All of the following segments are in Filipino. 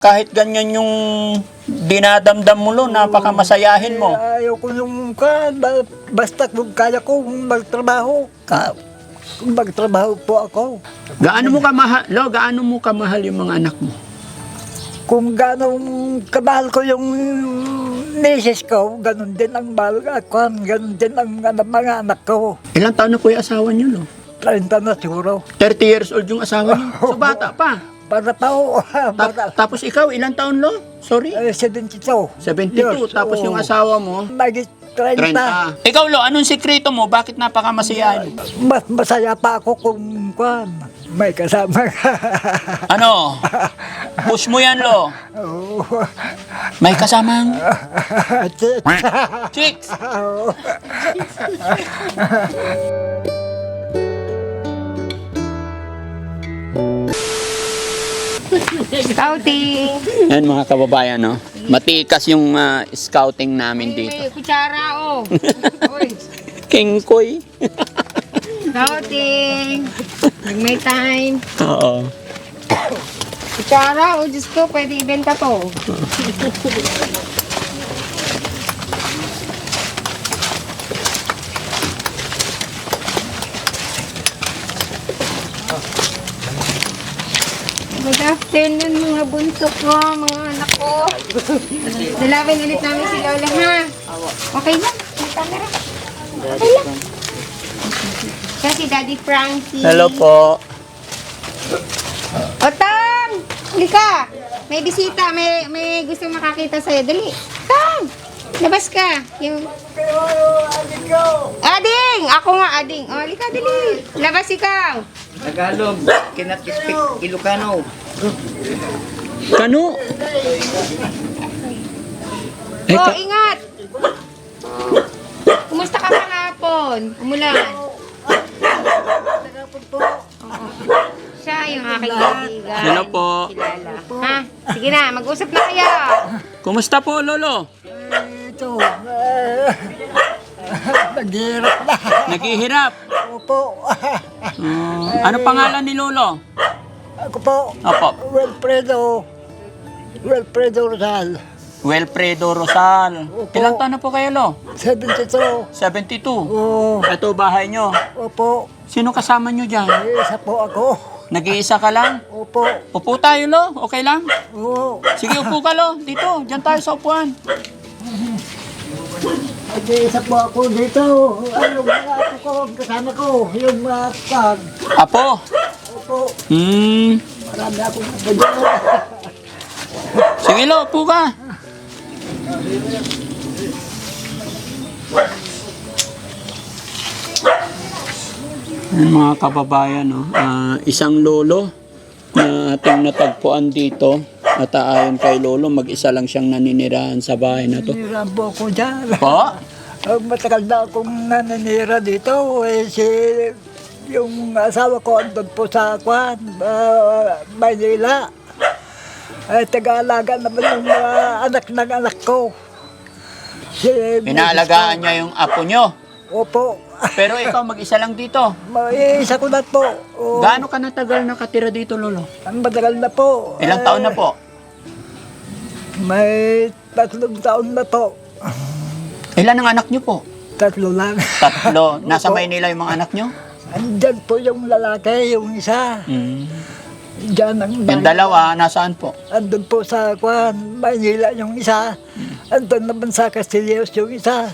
Kahit ganyan yung dinadamdam mo, lo, napakamasayahin mo. Eh, ayaw ko yung ka, ba- basta kung kaya ko magtrabaho, ka, magtrabaho po ako. Gaano mo kamahal, lo, gaano mo kamahal yung mga anak mo? Kung ganong kamahal ko yung misis ko, ganun din ang mahal ako, ganun din ang mga anak ko. Ilang taon na po yung asawa niyo, lo? 30 na siguro. 30 years old yung asawa niyo. So, bata pa. Para pa ako, Ta- bata. tapos ikaw, ilang taon, lo? Sorry? Eh, 72. 72. Yes, Tapos oo. yung asawa mo, Magit 30. 30. Ikaw, lo, anong sikreto mo? Bakit napakamasayahin mo? Mas masaya pa ako kung kwan, may kasama ka. Ano? Push mo yan, lo. Oo. May kasamang chicks. Oo. Scouting. Yan mga kababayan, no? Matikas yung ah, scouting namin dito. May kutsara, oh. Uy, King Koy. scouting. Pag may time. Oo. Kutsara, oh, Diyos ko, pwede ibenta to. Good afternoon mga bunso ko, mga anak ko. Dalawin ulit namin si Lola ha. Okay lang, may camera. Okay lang. Siya si Daddy Frankie. Hello po. Otang! Halika! May bisita, may may gusto makakita sa'yo. Dali! Tang! Labas ka! Yung... Ading! Ako nga, Ading. O, halika, dali! Labas ikaw! Tagalog, cannot speak Ilocano. Kano? Eh, oh, ka- ingat! Kumusta ka kahapon? Umulan. Siya yung aking kaibigan. Hello po. Kilala. Ha? Sige na, mag-usap na kayo. Kumusta po, Lolo? Ito. eh, Naghirap na. Naghihirap. Opo. Oh, ano pangalan ni Lolo? Ako po. Opo. Wilfredo. Wilfredo Rizal. Wilfredo Rosal. Opo. Ilang taon na po kayo, Lo? 72. 72. Oo. Ito bahay nyo. Opo. Sino kasama nyo dyan? Isa po ako. Nag-iisa ka lang? Opo. Upo tayo, Lo. Okay lang? Oo. Sige, upo ka, Lo. Dito. Diyan tayo sa upuan. Isa po ako dito. Ano mga ako ko, kasama ko. Yung mga pag. Apo. Opo. Hmm. Marami akong kapagyan. Sige, Lo. Upo ka. Yan, mga kababayan, no? Ah, isang lolo na ating natagpuan dito at ayon kay lolo, mag-isa lang siyang naninirahan sa bahay na to. Nira po ako dyan. Po? Ang matagal na akong naninira dito, eh, si, yung asawa ko andun po sa Kwan, uh, Maynila. Ay, taga-alaga naman yung mga anak ng anak ko. Si, Inaalagaan niya yung apo nyo. Opo. Pero ikaw mag-isa lang dito. Isa ko na po. O, Gaano ka natagal nakatira dito, lolo? ang matagal na po. Ilang taon na po? May tatlong taon na po. Ilan ang anak niyo po? Tatlo lang. Tatlo. Nasa Maynila yung mga anak niyo? Andyan po yung lalaki, yung isa. Hmm. Diyan ang Yung dalawa, nasaan po? Andun po sa Kwan, Maynila yung isa. Andun naman sa Castillos yung isa.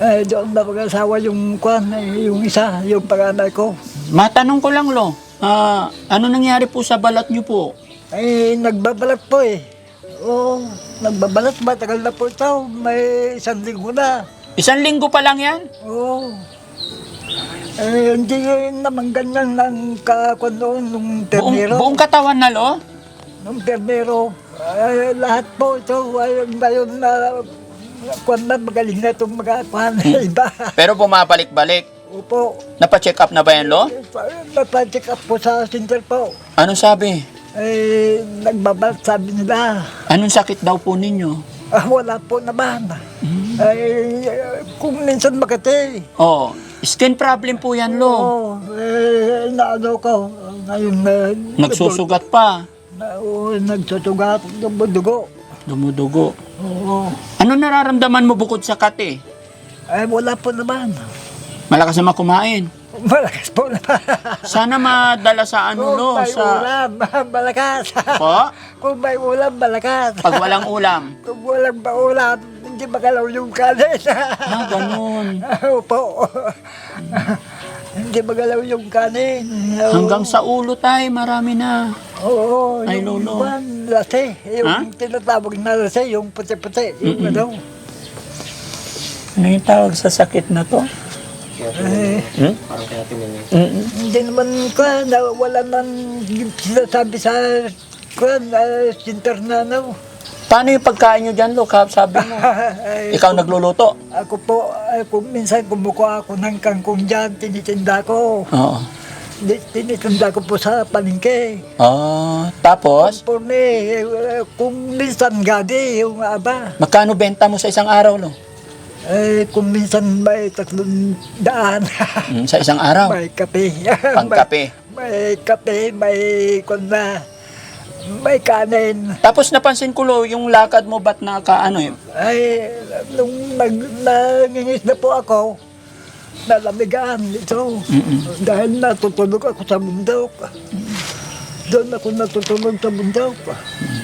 Eh, doon na mag-asawa yung Kwan, eh, yung isa, yung panganay ko. Matanong ko lang, lo. Ah, ano nangyari po sa balat niyo po? Eh, nagbabalat po eh. Oo, nagbabalat. Matagal na po ito. May isang linggo na. Isang linggo pa lang yan? Oo. Eh, hindi naman ganyan ng kakwan noon, nung Buong, ternero. buong katawan na, lo? Nung ternero, ay, lahat po ito ay ngayon na kwan na magaling na itong mga kwan iba. Pero bumabalik-balik. Opo, Napacheck up na ba yan, lo? napacheck up po sa center po. Anong sabi? Eh, nagbabalat sabi nila. Anong sakit daw po ninyo? Ah, wala po naman. Ay, kung minsan makati. Oh, skin problem po yan, lo. Oo, eh, naano ko. Ngayon, eh, Nagsusugat pa. Na, oo, nagsusugat ng dugo. Dumudugo. Oo. Ano nararamdaman mo bukod sa kate? Ay, wala po naman. Malakas naman kumain. Malakas po naman. Sana madala sa ano, Kung lo, may sa... ulam, malakas. Po? Kung may ulam, malakas. Pag walang ulam. Kung walang ba ulam, hindi magalaw yung kanin. Ah, ganun. Opo. hindi magalaw yung kanin. Oo. Hanggang sa ulo tayo, marami na. Oo, Ay, yung lolo. pan, lase. Yung Ha? tinatawag na lase, yung puti-puti. Yung ano. Ano yung tawag sa sakit na to? Eh, Hmm? Mm-mm. hindi naman ko, na, wala man sinasabi sa ko, na sinter na ano. Paano yung pagkain nyo dyan, lo? Kap, Sabi mo. Ay, Ikaw nagluluto? Ako po, ay, kung minsan kumukuha ako ng kangkong dyan, tinitinda ko. Oo. Di- Tinitinda ko po sa palengke. Ah, tapos, Purni, eh, kung minsan gadi, yung aba. magkano benta mo sa isang araw, lo? Eh, kung minsan may tatlong daan. Mm, sa isang araw? may kape. Pangkape. may, may kape, may kuna, may kanin. Tapos napansin ko, lo, yung lakad mo, ba't naka, ano eh? Ay, nung nag, nangingis na po ako, nalamigan ito. Mm-mm. Dahil natutulog ako sa bundok. Doon ako natutulog sa bundok. Nangingis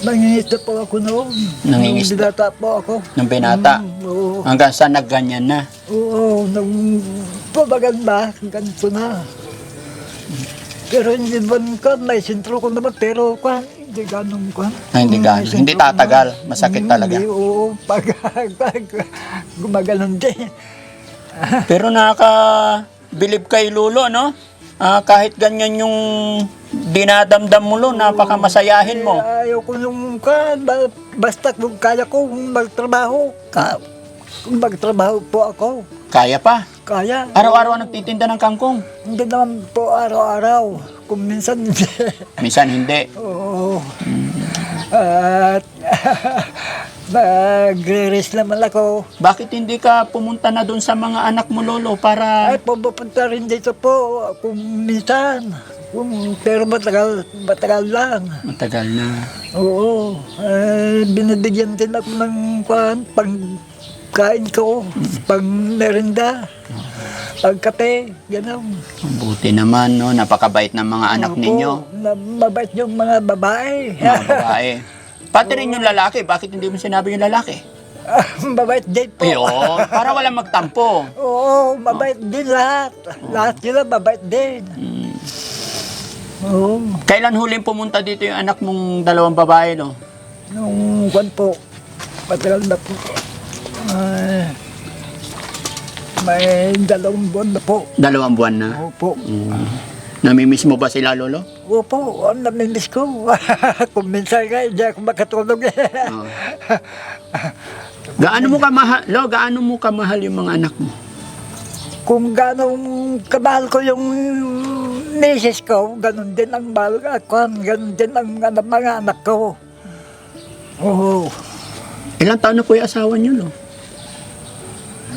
na po ako noon. Nangingis Nung binata po ako. Nung binata? Mm, oo. Hanggang sa nagganyan na. Oo, nung pabagan ba, ganito na. Pero hindi man ka, may sintro ko naman, pero ka, hindi ganun ka. Ah, hindi ganun. Hindi tatagal. Masakit talaga. Hindi, oo, pag, pag gumaganon din. Pero nakaka-believe kay Lulo, no? Ah, kahit ganyan yung dinadamdam mo, lo, napakamasayahin mo. Ayaw ko nung ka, ba- basta kung kaya ko magtrabaho, ka, magtrabaho po ako, Kaya pa. kaya. Araw-araw nagtitinda ng kangkong. Hindi naman po araw-araw, kung minsan hindi. Minsan hindi. Oo. At nagre-rest naman ako. Bakit hindi ka pumunta na doon sa mga anak mo, Lolo, para... Ay, pupunta rin dito po kung minsan. Kung, pero matagal, matagal lang. Matagal na. Oo. Eh, binibigyan din ako ng kwan, pang kain ko, pang merinda, pang kape, gano'n. Buti naman, no? Napakabait ng mga anak Opo, ninyo. Na, mabait yung mga babae. Mga babae. Pati rin yung lalaki. Bakit hindi mo sinabi yung lalaki? mabait din po. Oo. Para walang magtampo. Oo, mabait din lahat. Lahat sila mabait din. Oo. Kailan huling pumunta dito yung anak mong dalawang babae, no? Nung kwan po, matagal na po. Ay, may dalawang buwan na po. Dalawang buwan na. Opo. Mm. Namimiss mo ba sila, Lolo? Opo, ang namimiss ko. Kung minsan nga, hindi ako makatulog. Oo. Gaano mo kamahal, Lo, gaano mo kamahal yung mga anak mo? Kung ganong kamahal ko yung misis ko, ganun din ang mahal ako, ganun din ang anak- mga anak ko. Oo, Ilang taon na po yung asawa niyo, Lo?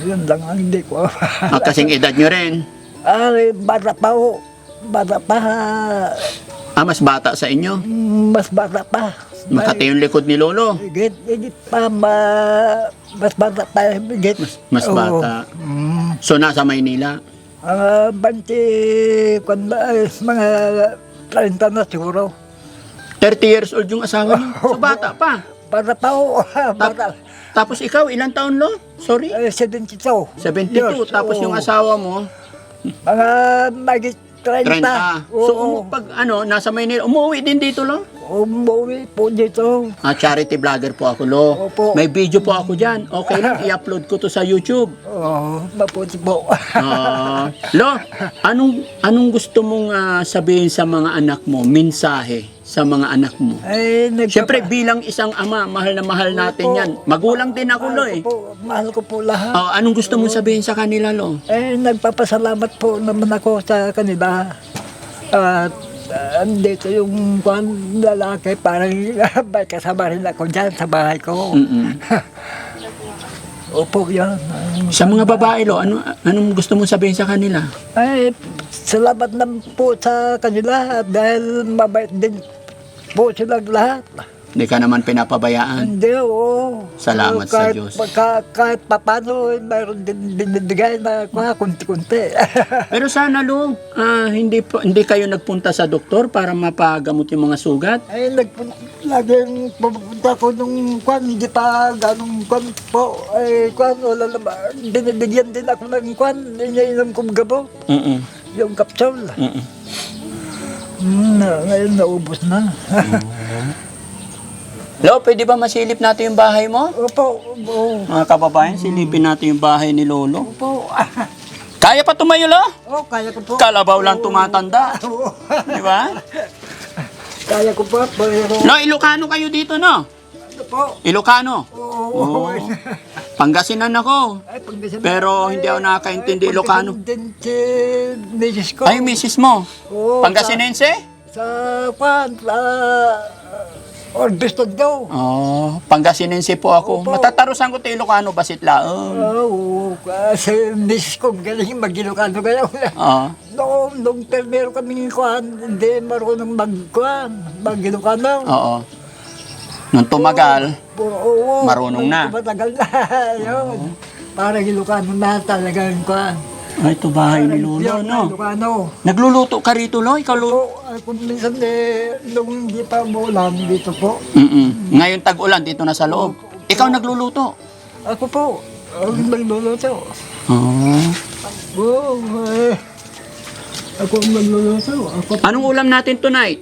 yun lang ang hindi ko. Ah, kasing edad niyo rin. Ay, bata pa ho. Bata pa. Ah, mas bata sa inyo. Mas bata pa. Makati yung likod ni Lolo. Higit, higit pa, ma, mas bata pa, higit. Mas Oo. bata. Mm. So, nasa Maynila. Ah, banti, ay, mga 30 na siguro. 30 years old yung asawa niyo. So, bata pa. Bata pa ho. Bata. Tapos ikaw, ilang taon, Lo? Sorry? Eh, 72. 72. Years, Tapos oo. yung asawa mo, Mga magit 30. 30. So, umu- pag ano, nasa Maynila, umuwi din dito, Lo? Umuwi po dito. Ah, charity vlogger po ako, Lo. Opo. May video po ako dyan. Okay lang, i-upload ko to sa YouTube. Oh, maputi po. Ah, Lo, anong anong gusto mong ah, sabihin sa mga anak mo, mensahe sa mga anak mo? Ay, nagpapa- Siyempre, bilang isang ama, mahal na mahal natin Opo. yan. Magulang din ako, Lo, eh. po, mahal ko po lahat. Oh, anong gusto mong sabihin sa kanila, Lo? Eh, nagpapasalamat po naman ako sa kanila. At uh, andito yung kwan, lalaki, parang may kasama rin ako dyan sa bahay ko. Mm-mm. Opo, yan. Sa mga babae, Lo, ano, anong gusto mong sabihin sa kanila? Ay, salamat na po sa kanila dahil mabait din po silang lahat. Hindi ka naman pinapabayaan. Hindi, oo. Salamat sa kahit, Diyos. Kahit, kahit papano, eh, mayroon din binibigay na kuha, kunti-kunti. Pero sana lo, ah, hindi po, hindi kayo nagpunta sa doktor para mapagamot yung mga sugat. Ay, nagpunta, laging pupunta ko nung kwan, hindi pa ganong kwan po. Ay, kwan, wala naman. Binibigyan din ako ng kwan, iniinom kong gabo, Mm. yung kapsule. Mm. Hmm, na, ngayon naubos na. Lo, pwede ba masilip natin yung bahay mo? opo, opo, Mga kababayan, silipin natin yung bahay ni Lolo. opo. Kaya pa tumayo, Lo? oh, kaya ko po. Kalabaw lang tumatanda. Oo. Di ba? kaya ko po, pero... Lo, Ilocano kayo dito, no? Ano po? Ilocano. Oo. Oo. Pangasinan ako. Ay, pagdasal- Pero hindi ako nakakaintindi Ilocano. din si misis ko. Ay, misis mo. Oo, Pangasinense? Sa, sa kwan, sa... Orbistad daw. Oh, Pangasinense po ako. Opo. Matatarusan ko tayo Ilocano, basit laon. Oo, kasi misis ko galing mag-Ilocano kayo. Oo. Noong, nung permero kami kwan, hindi marunong mag-kwan, mag-Ilocano. Oo. Nung tumagal, Oo, Marunong na. Matagal na, yun. Parang Ilocano na talagang kwan. ay, ito bahay ni Lolo, no? Ilocano. Nagluluto ka rito, Lo? Ikaw, Lo? Po, kung minsan eh, nung hindi pa umulan dito po, Mm-mm. Ngayon tag-ulan, dito na sa loob. Ikaw nagluluto. ako po, ang nagluluto. Oh. Oo, eh, ako ang nagluluto. Ako Anong ulam natin tonight?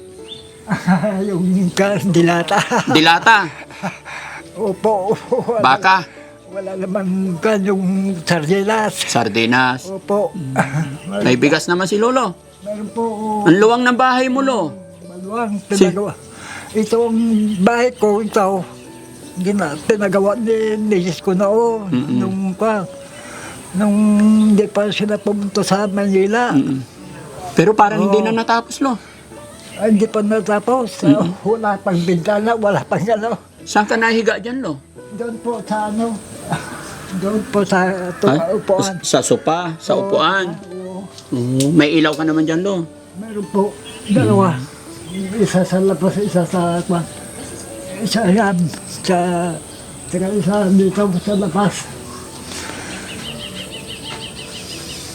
yung ka- dilata. Dilata, Opo, wala, baka, wala naman ka yung sardinas. sardinas. Opo, May bigas naman si Lolo. Meron po Ang luwang ng bahay mo, Lo. maluwang pinagawa. Ito ang bahay ko, ito. Gina, pinagawa ni Nisis ko na o, Mm-mm. nung pa, nung hindi pa sila pumunta sa Manila. Mm-mm. Pero parang hindi na natapos, Lo. Ay, hindi pa natapos. Wala pang bintana, wala pang ano. Saan ka nahiga dyan, Lo? Doon po sa ano, doon po sa to, upuan. Sa sopa, sa upuan. Oo, may ilaw ka naman dyan, Lo. meron po, dalawa. Isa sa labas, isa sa kwan. Isa yan, sa, saka isa dito sa labas.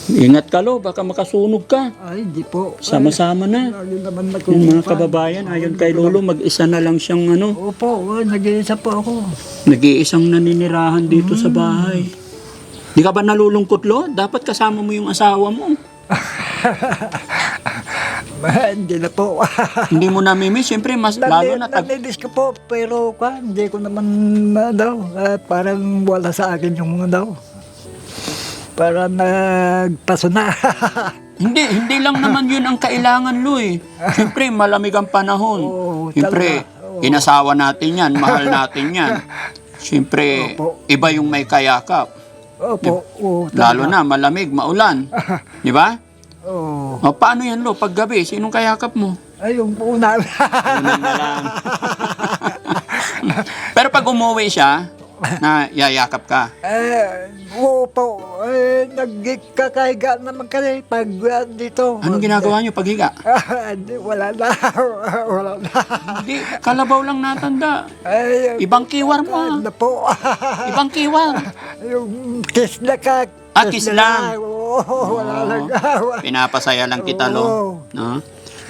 Ingat ka, Lo. Baka makasunog ka. Ay, hindi po. Sama-sama na. Lagi naman Yung mga nagkukupan. kababayan, ayon kay Lolo, mag-isa na lang siyang ano, Opo, oh, nag-iisa po ako. nag-iisang naninirahan dito sa bahay. Di ka ba nalulungkot, Lo? Dapat kasama mo yung asawa mo. hindi na po. Hindi mo namimiss, siyempre, mas lalo na tag... Namilis ko po, pero kwa, hindi ko naman na daw. ah, parang wala sa akin yung mga daw. Parang nagpaso na. Hindi, hindi lang naman yun ang kailangan, eh. Siyempre, malamig ang panahon. Oo, Siyempre, talaga. Oo. inasawa natin yan, mahal natin yan. Siyempre, Opo. iba yung may kayakap. Opo, oo. Lalo na, malamig, maulan. Di ba? Oo. O, paano yan, Lo? Pag gabi, sinong kayakap mo? Ay, yung una. Na lang. Pero pag umuwi siya, na yayakap ka. eh, oo po. Eh, nagkakahiga naman kami pag ah, dito. Anong ginagawa niyo paghiga? Ah, Hindi, wala na. wala na. Hindi, kalabaw lang natanda. Ay, Ibang kiwar mo, ah. na po. Ibang kiwar. yung kiss na ka. Ah, kiss lang. Oo, wala lang. Pinapasaya lang kita, Lo. No?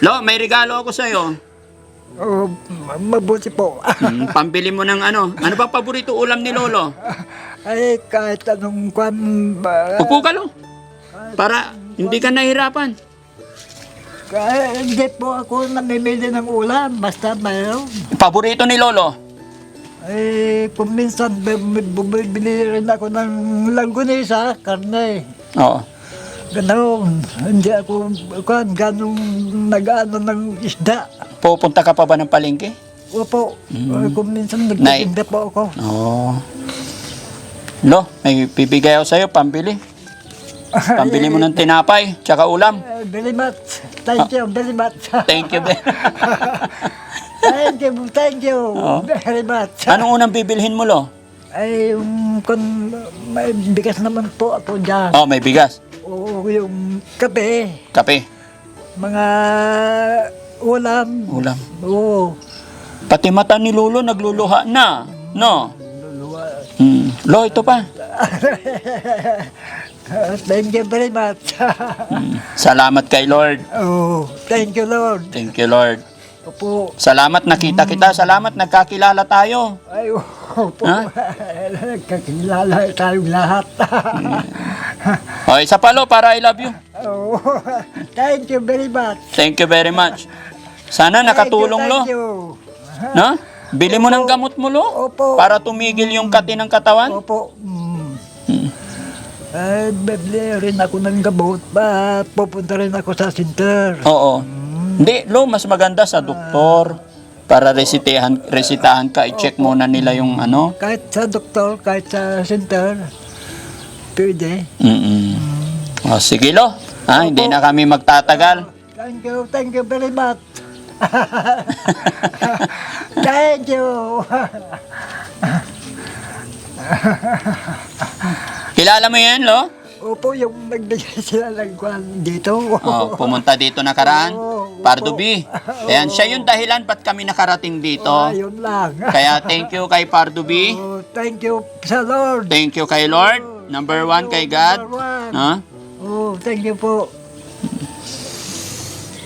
Lo, may regalo ako sa'yo. Oh, mabuti po. Hmm, pambili mo ng ano. Ano ba paborito ulam ni Lolo? Ay, kahit anong kwan ba? Upo ka, Lo. Para hindi ka nahirapan. Kahit hindi po ako namimili ng ulam, basta mayroon. Paborito ni Lolo? Ay, kung minsan bu- bu- bumibili rin ako ng langgunisa, karne. Oo. Ganon. Hindi ako, kwan, ganong nag-ano ng isda. Pupunta ka pa ba ng palengke? Opo, Mm. Kung minsan nagtitinda po ako. Oo. Lo, may bibigay ako sa'yo, pambili. Pambili mo ng tinapay, tsaka ulam. Eh, very much. Thank you, very much. Thank you, thank you, thank you Oo. very much. Anong unang bibilhin mo, Lo? Ay, yung kung may bigas naman po ako dyan. Oh, may bigas. Oo, yung kape, Kape. mga ulam. Ulam. Oo. Pati mata ni Lolo nagluluha na. No? Hmm. Lo, ito pa. thank you very much. Hmm. Salamat kay Lord. oh, thank you, Lord. Thank you, Lord. Opo. Salamat nakita kita. Salamat nagkakilala tayo. Ay, opo. Ha? Kakilala tayong lahat. O, isa pa, Lo, para I love you. oh, thank you very much. Thank you very much. Sana nakatulong, Lo. Thank you. No? Bili mo ng gamot mo, Lo. Opo. Para tumigil yung kati ng katawan. Opo. Mm. Ay, bibili rin ako ng gamot. Pa, pupunta rin ako sa center. Oo. Hindi, Lo, mas maganda sa doktor. Para resitahan, resitahan ka, i-check muna nila yung ano. Kahit sa doktor, kahit sa center, pwede. Mm O, sige, Lo. Ha, hindi na kami magtatagal. Thank you, thank you very much. thank you. Kilala mo yan, Lo? Opo, yung nagbigay sila ng kwan dito. Oh, pumunta dito nakaraan. Oo, Pardo opo. B. Ayan, siya yung dahilan ba't kami nakarating dito. Ayun lang. Kaya thank you kay Pardo B. Oh, thank you sa Lord. Thank you kay Lord. Number one kay God. Number one. Ha? Oh, thank you po.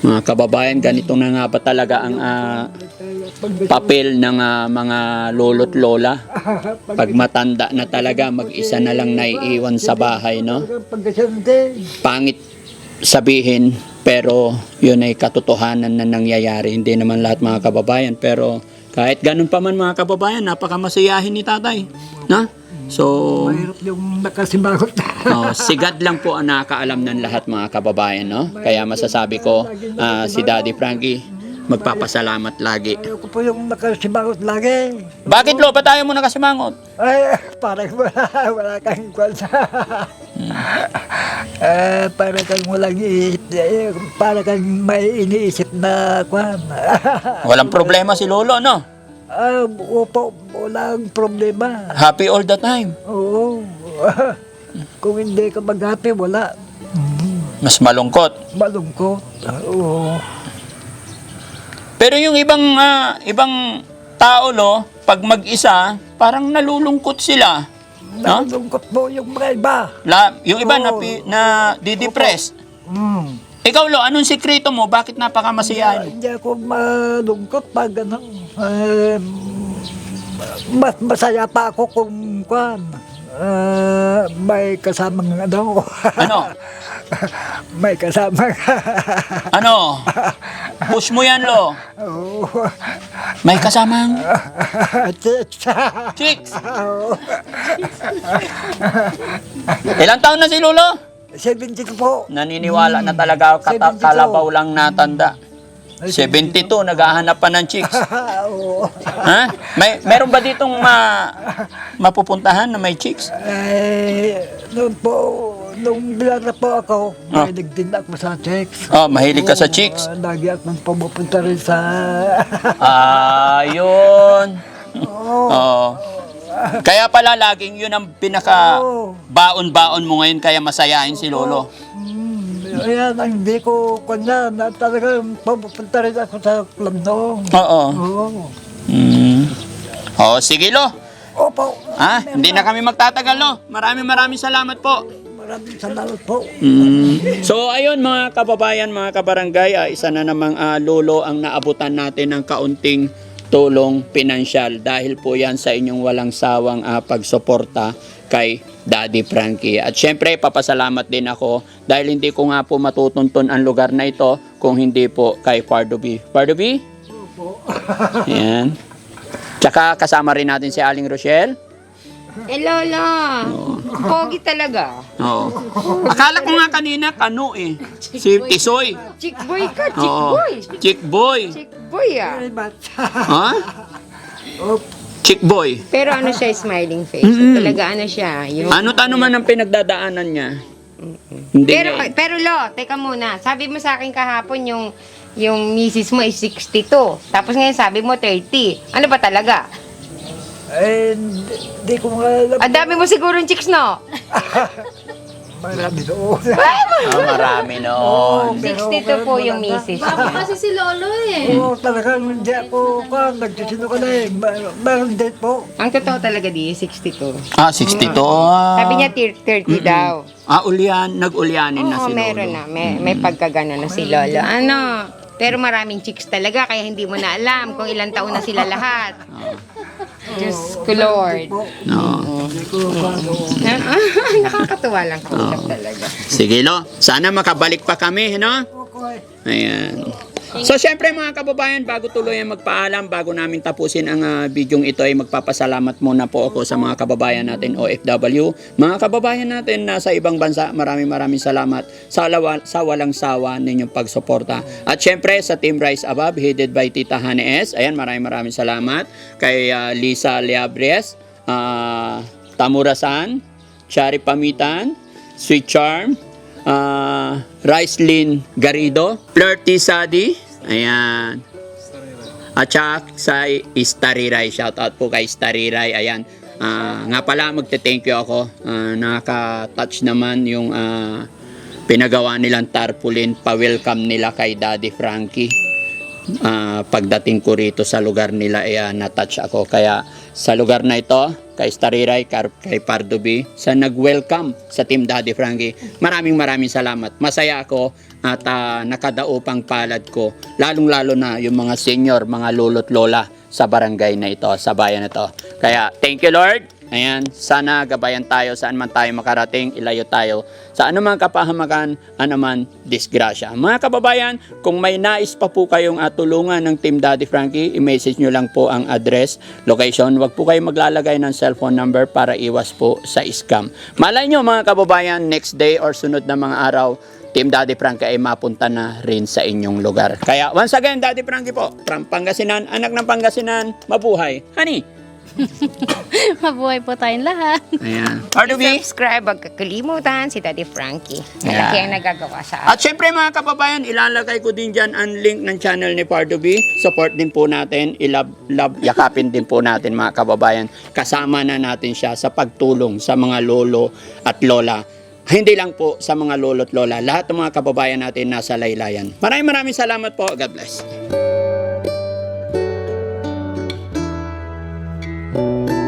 Mga kababayan, ganito na nga ba talaga ang ah, papel ng ah, mga lolo't lola? Pag matanda na talaga, mag-isa na lang naiiwan sa bahay, no? Pangit sabihin, pero yun ay katotohanan na nangyayari. Hindi naman lahat mga kababayan, pero kahit ganun pa man mga kababayan, napakamasiyahin ni tatay. Na? So, Mahirap yung nakasimangot. Oh, sigad lang po ang nakakaalam ng lahat mga kababayan, no? Kaya masasabi ko, ah, si Daddy Frankie, magpapasalamat lagi. Ayoko po yung nakasimangot lagi. Bakit lo? Ba't tayo mo nakasimangot? Ay, parang wala, wala kang kwan sa... Eh, parang kang walang eh, parang kang may iniisip na kwan. Walang problema si Lolo, no? Ah, opo, walang problema. Happy all the time. Oo. Kung hindi ka mag-happy, wala. Mas malungkot. Malungkot. Oo. Pero yung ibang ah, ibang tao, lo, pag mag-isa, parang nalulungkot sila. No? Malungkot po yung mga iba. La, yung iba na, pi- na didepress. Mm. Ikaw, lo, anong sikreto mo? Bakit napakamasayahin? Hindi ako malungkot pag ganun. Eh, mas masaya pa ako kung kwan. eh, may kasamang ano. Ano? may kasamang Ano? Push mo yan, lo. Oo. May kasamang Chicks. chicks. Ilang taon na si Lolo? 72 po. Naniniwala na talaga kata- 72. kalabaw lang natanda. 72, naghahanap pa ng chicks. Oo. Ha? May meron ba ditong ma mapupuntahan na may chicks? Eh, noon po, nung binata po ako, Ah. mahilig din ako sa chicks. Oh, mahilig ka sa chicks. Ah, lagi akong pumupunta rin sa... Ayun. Oo. Oo. Kaya pala laging yun ang pinaka baon-baon mo ngayon kaya masayahin si Lolo. Ayan, ang hindi ko kanya na talagang pumupunta rin ako sa club noon. Oo. Oo. Mm. Oh, sige lo. Opo. Ha? Hindi na kami magtatagal lo. Maraming maraming salamat po. Maraming salamat po. Mm. So ayun mga kababayan, mga kabarangay, ah, isa na namang ah, lolo ang naabutan natin ng kaunting tulong pinansyal dahil po yan sa inyong walang sawang ah, pagsuporta kay Daddy Frankie. At syempre, papasalamat din ako dahil hindi ko nga po matutuntun ang lugar na ito kung hindi po kay Pardo B. Pardo B? Yan. Tsaka kasama rin natin si Aling Rochelle. Eh, Lola. Pogi talaga. Oo. Akala ko nga kanina kano eh. Si Tisoy. Chick boy ka, chick Oo. boy. Chick boy. Chick boy ah. Ha? Opo. Chick boy. Pero ano siya, smiling face. Mm-mm. Talaga ano siya. Yung... Ano tano man ang pinagdadaanan niya? Hindi Pero, niya. eh. pero lo, teka muna. Sabi mo sa akin kahapon yung yung misis mo is 62. Tapos ngayon sabi mo 30. Ano ba talaga? Eh, di ko nga alam. Ang dami mo siguro chicks, no? marami doon. Ah, marami noon. 62 po yung misis niya. kasi si Lolo eh. Oo, talagang hindi ako ka, nagsisino ka na eh. Mer- Meron din po. Ang totoo talaga di, 62. Ah, 62. Ah. Sabi niya tir- 30 daw. Ah, ulyan, nag-ulyanin na Oo, si Lolo. meron na. May, may pagkagano na si Lolo. Ano? Pero maraming chicks talaga, kaya hindi mo na alam kung ilang taon na sila lahat. Diyos ko, Lord. No. Na- Nakakatuwa lang kausap talaga. Sige, Lo. Sana makabalik pa kami, no? Okay. Ayan. So, syempre mga kababayan, bago tuloy ang magpaalam, bago namin tapusin ang ah, bidyong ito, ay magpapasalamat muna po ako sa mga kababayan natin OFW. Mga kababayan natin na sa ibang bansa, maraming maraming salamat sa, lawa, sa walang sawa ninyong pagsuporta. At syempre sa Team Rise Above, headed by Tita Hane S. Ayan, maraming maraming salamat. Kay ah, Lisa Leabres, ah, Tamura-san, Chari Pamitan, Sweet Charm, ah Ricelyn Garrido, Flirty Sadi, ayan. At saka sa Istariray, shout out po kay Istariray, ayan. Ah, nga pala, magte-thank you ako. Ah, nakaka-touch naman yung ah, pinagawa nilang tarpaulin, pa-welcome nila kay Daddy Frankie. Ah, pagdating ko rito sa lugar nila, eh, ah, na-touch ako. Kaya sa lugar na ito, kay Stariray, kay Pardubi, sa nag-welcome sa Team Daddy Frankie, maraming maraming salamat. Masaya ako at ah, nakadaupang palad ko, lalong-lalo na yung mga senior, mga lolo't lola sa barangay na ito, sa bayan na ito. Kaya, thank you Lord. Ayan, sana gabayan tayo saan man tayo makarating, ilayo tayo sa anumang kapahamakan, anuman disgrasya. Mga kababayan, kung may nais pa po kayong uh, tulungan ng Team Daddy Frankie, i-message nyo lang po ang address, location. Huwag po kayo maglalagay ng cellphone number para iwas po sa scam. Malay nyo mga kababayan, next day or sunod na mga araw, Team Daddy Frankie ay mapunta na rin sa inyong lugar. Kaya once again, Daddy Frankie po, from Pangasinan, anak ng Pangasinan, mabuhay. Honey, Mabuhay po tayong lahat. Ayan. Pardubi. Subscribe, wag kakalimutan si Daddy Frankie. Yeah. Malaki ang nagagawa sa atin. At syempre mga kababayan, ilalagay ko din dyan ang link ng channel ni Pardubi. Support din po natin, ilab, love, yakapin din po natin mga kababayan. Kasama na natin siya sa pagtulong sa mga lolo at lola. Hindi lang po sa mga lolo at lola, lahat ng mga kababayan natin nasa laylayan. Maraming maraming salamat po. God bless. Thank you.